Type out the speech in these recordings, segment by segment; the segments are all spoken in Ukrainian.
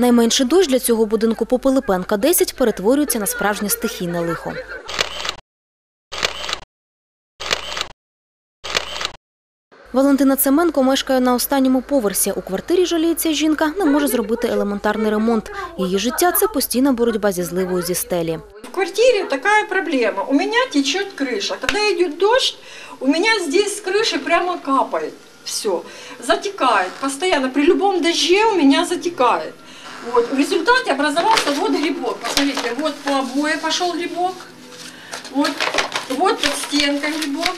Найменший дощ для цього будинку по Пилипенка 10 перетворюється на справжнє стихійне лихо. Валентина Цеменко мешкає на останньому поверсі. У квартирі жаліється жінка, не може зробити елементарний ремонт. Її життя це постійна боротьба зі зливою зі стелі. В квартире такая проблема. У меня течет крыша. Когда идет дождь, у меня здесь с крыши прямо капает. Все. Затекает. Постоянно. При любом дожде у меня затекает. Вот. В результате образовался вот грибок. Посмотрите, вот по обои пошел грибок. Вот, вот под стенкой грибок.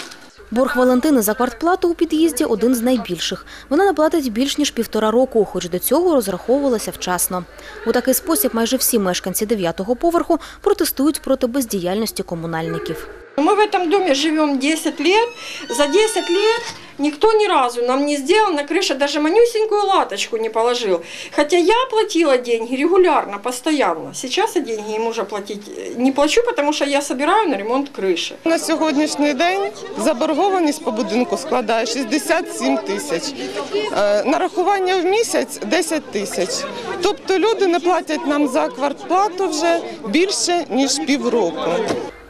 Борг Валентини за квартплату у під'їзді один з найбільших. Вона не платить більш ніж півтора року, хоч до цього розраховувалася вчасно. У такий спосіб майже всі мешканці дев'ятого поверху протестують проти бездіяльності комунальників. Мы в этом доме живем 10 лет. За 10 лет никто ни разу нам не сделал на крыше, даже манюсенькую латочку не положил. Хотя я платила деньги регулярно, постоянно. Сейчас я деньги им уже платить э, не плачу, потому что я собираю на ремонт крыши. На сьогоднішній день заборгованість по будинку складає 67 тисяч. Е, Нарахування в місяць 10 тисяч. Тобто люди не платять нам за квартплату вже більше ніж півроку.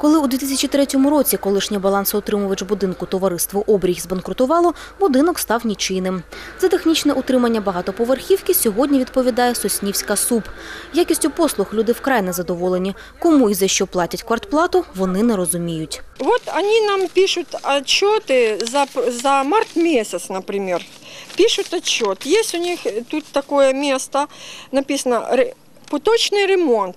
Коли у 2003 році колишнє балансоутримувач будинку товариство «Обрій» збанкрутувало, будинок став нічийним. За технічне утримання багатоповерхівки сьогодні відповідає Соснівська СУП. Якістю послуг люди вкрай незадоволені. Кому і за що платять квартплату, вони не розуміють. Вот они нам пишут отчеты за, за март месяц, например. Пишут отчет. Есть у них тут такое место, написано «Ре- «Поточний ремонт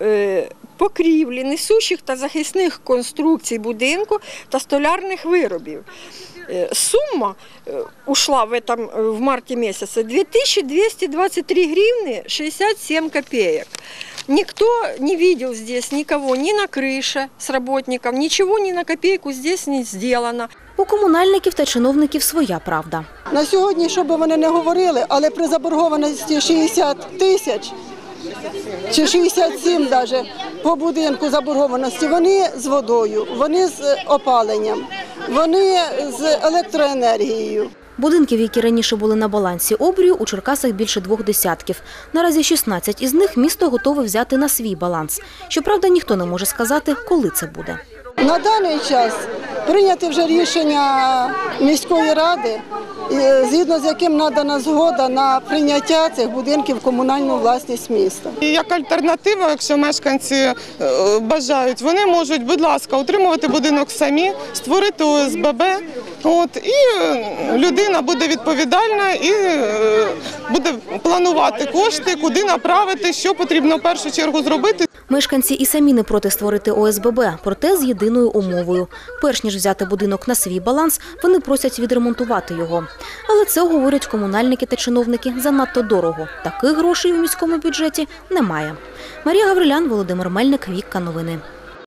е, покрівлі, несучих та захисних конструкцій будинку та столярних виробів». Е, Сумма е, ушла в, этом, е, в марте месяце 2223 гривны 67 копеек. Никто не видел здесь никого ни на крыше с работников, ничего ни на копейку здесь не сделано. У комунальників та чиновників своя правда. На сьогодні, що би вони не говорили, але при заборгованості 60 тисяч чи 67 навіть по будинку заборгованості, вони з водою, вони з опаленням, вони з електроенергією. Будинків, які раніше були на балансі обрію, у Черкасах більше двох десятків. Наразі 16 із них місто готове взяти на свій баланс. Щоправда, ніхто не може сказати, коли це буде. На даний час прийняти вже рішення міської ради, згідно з яким надана згода на прийняття цих будинків в комунальну власність міста. Як альтернатива, якщо мешканці е, бажають, вони можуть, будь ласка, утримувати будинок самі, створити ОСББ. От, і е, людина буде відповідальна і е, буде планувати кошти, куди направити, що потрібно в першу чергу зробити. Мешканці і самі не проти створити ОСББ, проте з єдиною умовою. Перш ніж взяти будинок на свій баланс, вони просять відремонтувати його. Але це говорять комунальники та чиновники занадто дорого. Таких грошей у міському бюджеті немає. Марія Гаврилян, Володимир Мельник, Вікка Новини.